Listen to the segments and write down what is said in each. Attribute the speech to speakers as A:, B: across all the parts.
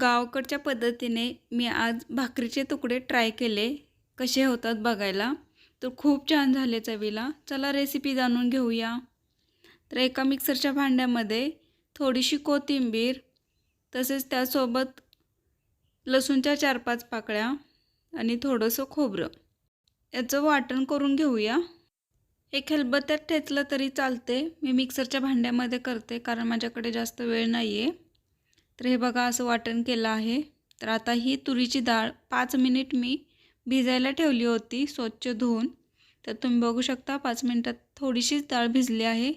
A: गावाकडच्या पद्धतीने मी आज भाकरीचे तुकडे ट्राय केले. कसे होतात बघायला. तर खूप छान झाले चवीला. चला रेसिपी जाणून घेऊया. तर एका मिक्सरच्या भांड्यामध्ये थोडीशी कोथिंबीर तसेच त्यासोबत लसूणच्या चार पाच पाकळ्या आणि थोडंसं खोबरं. याचं वाटण करून घेऊया. एक खलबत्त्यात ठेचलं तरी चालते. मी मिक्सरच्या भांड्यामध्ये करते कारण माझ्याकडे जास्त वेळ नाही आहे तर हे बघा असं वाटण केलं आहे. तर आता ही तुरीची डाळ पाच मिनिट मी भिजायला ठेवली होती स्वच्छ धुवून. तर तुम्ही बघू शकता पाच मिनटात थोडीशीच डाळ भिजली आहे.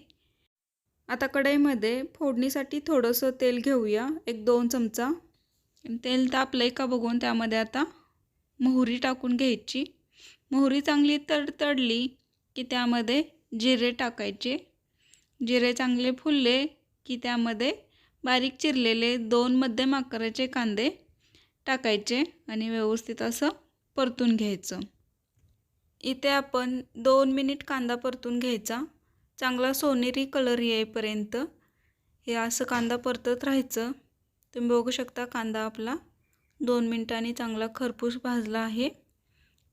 A: आता कढईमध्ये फोडणीसाठी थोडंसं तेल घेऊया एक दोन चमचा. तेल तापलं आहे का बघून त्यामध्ये आता मोहरी टाकून घ्यायची. मोहरी चांगली तडतडली की त्यामध्ये जिरे टाकायचे. जिरे चांगले फुलले की त्यामध्ये बारीक चिरलेले दोन मध्यम आकाराचे कांदे टाकायचे आणि व्यवस्थित असं परतून घ्यायचं. इथे आपण दोन मिनिट कांदा परतून घ्यायचा. चांगला सोनेरी कलर येईपर्यंत हे असं कांदा परतत राहायचं. तुम्ही बघू शकता कांदा आपला दोन मिनटांनी चांगला खरपूस भाजला आहे.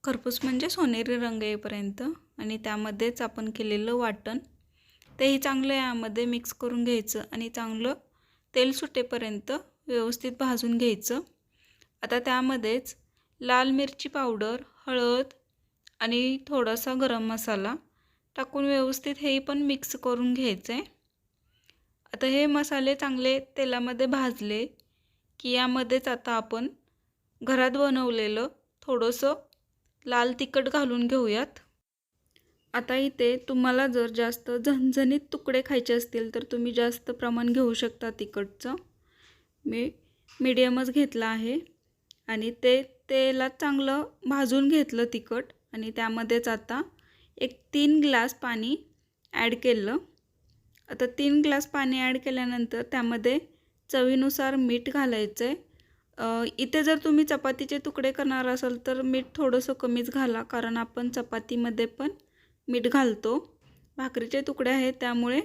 A: खरपूस म्हणजे सोनेरी रंग येईपर्यंत आणि त्यामध्येच आपण केलेलं वाटण. तेही चांगलं यामध्ये मिक्स करून घ्यायचं आणि चांगलं तेल सुटेपर्यंत व्यवस्थित भाजून घ्यायचं. आता त्यामध्येच लाल मिरची पावडर हळद आणि थोडासा गरम मसाला टाकून व्यवस्थित हे पण मिक्स करून घ्यायचं आहे आता हे मसाले चांगले तेलामध्ये भाजले की यामध्येच आता आपण घरात बनवलेलं थोडंसं लाल तिखट घालून घेऊयात. आता इथे तुम्हाला जर जास्त झणझणीत तुकडे खायचे असतील तर तुम्ही जास्त प्रमाण घेऊ शकता तिखटचं. मी मीडियमच घेतलं आहे. आणि ते तेलात चांगलं भाजून घेतलं तिखट. आणि त्यामध्येच आता एक तीन ग्लास पाणी ॲड केलं. आता तीन ग्लास पाणी ॲड केल्यानंतर त्यामध्ये चवीनुसार मीठ घालायचं आहे इथे जर तुम्ही चपातीचे तुकडे करणार असाल तर मीठ थोडंसं कमीच घाला कारण आपण चपातीमध्ये पण मीठ घालतो. भाकरीचे तुकडे आहेत त्यामुळे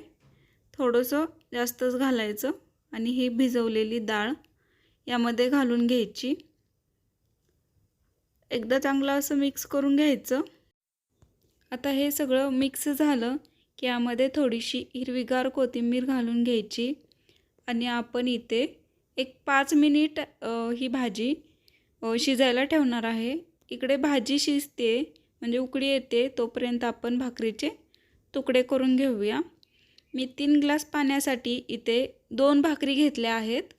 A: थोडंसं जास्तच घालायचं. आणि ही भिजवलेली डाळ यामध्ये घालून घ्यायची. एकदा चांगलं असं मिक्स करून घ्यायचं. आता हे सगळं मिक्स झालं की यामध्ये थोडीशी हिरवीगार कोथिंबीर घालून घ्यायची. आणि आपण इथे एक पाच मिनिट ही भाजी शिजायला ठेवणार आहे. इकडे भाजी शिजते म्हणजे उकडी येते तोपर्यंत आपण भाकरीचे तुकडे करून घेऊया. मी तीन ग्लास पाण्यासाठी इथे दोन भाकरी घेतल्या आहेत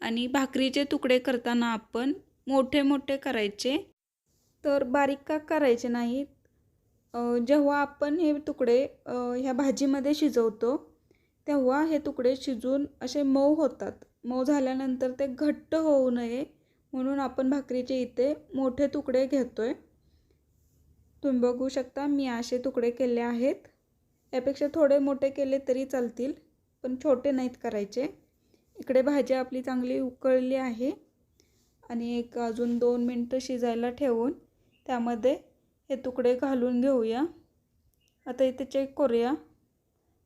A: आणि भाकरीचे तुकडे करताना आपण मोठे मोठे करायचे. तर बारीक का करायचे नाहीत? जेव्हा आपण हे तुकडे ह्या भाजीमध्ये शिजवतो तेव्हा हे तुकडे शिजून असे मऊ होतात. मऊ झाल्यानंतर ते घट्ट होऊ नये म्हणून आपण भाकरीचे इथे मोठे तुकडे घेतो आहे तुम्ही बघू शकता मी असे तुकडे केले आहेत. यापेक्षा थोडे मोठे केले तरी चालतील पण छोटे नाहीत करायचे. इकडे भाजी आपली चांगली उकळली आहे. आणि एक अजून दोन मिनटं शिजायला ठेवून त्यामध्ये हे तुकडे घालून घेऊया. आता इथे चेक करूया.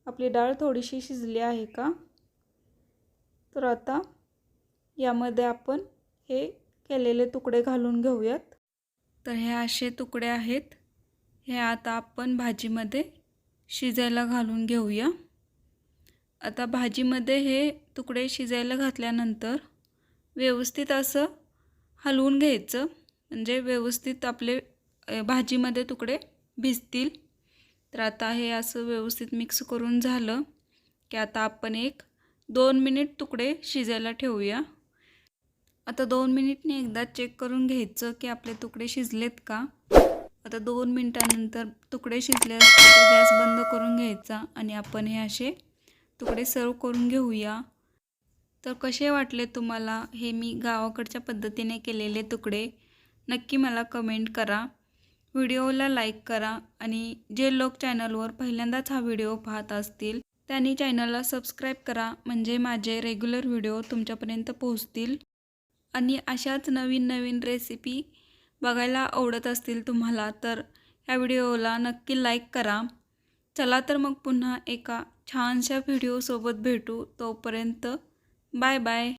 A: आपली डाळ थोडीशी शिजली आहे का? तर आता यामध्ये आपण हे केलेले तुकडे घालून घेऊयात. तर हे असे तुकडे आहेत. हे आता आपण भाजीमध्ये शिजायला घालून घेऊया. आता भाजीमध्ये हे तुकडे शिजायला घातल्यानंतर व्यवस्थित असं हलवून घ्यायचं. म्हणजे व्यवस्थित आपले भाजीमध्ये तुकडे भिजतील. तर आता हे असं व्यवस्थित मिक्स करून झालं की आता आपण एक दोन मिनिट तुकडे शिजायला ठेवूया. आता दोन मिनिटने एकदा चेक करून घ्यायचं की आपले तुकडे शिजलेत का. आता दोन मिनटानंतर तुकडे शिजले असतील तर गॅस बंद करून घ्यायचा आणि आपण हे असे तुकडे सर्व करून घेऊया. तर कसे वाटले तुम्हाला हे मी गावाकडच्या पद्धतीने केलेले तुकडे? नक्की मला कमेंट करा. व्हिडिओला लाईक करा आणि जे लोक चॅनलवर पहिल्यांदाच हा व्हिडिओ पाहत असतील त्यांनी चॅनलला सबस्क्राईब करा म्हणजे माझे रेग्युलर व्हिडिओ तुमच्यापर्यंत पोहोचतील. आणि अशाच नवीन नवीन रेसिपी बघायला आवडत असतील तुम्हाला तर या व्हिडिओला नक्की लाईक करा. चला तर मग पुन्हा एका छानशा व्हिडिओसोबत भेटू. तोपर्यंत बाय बाय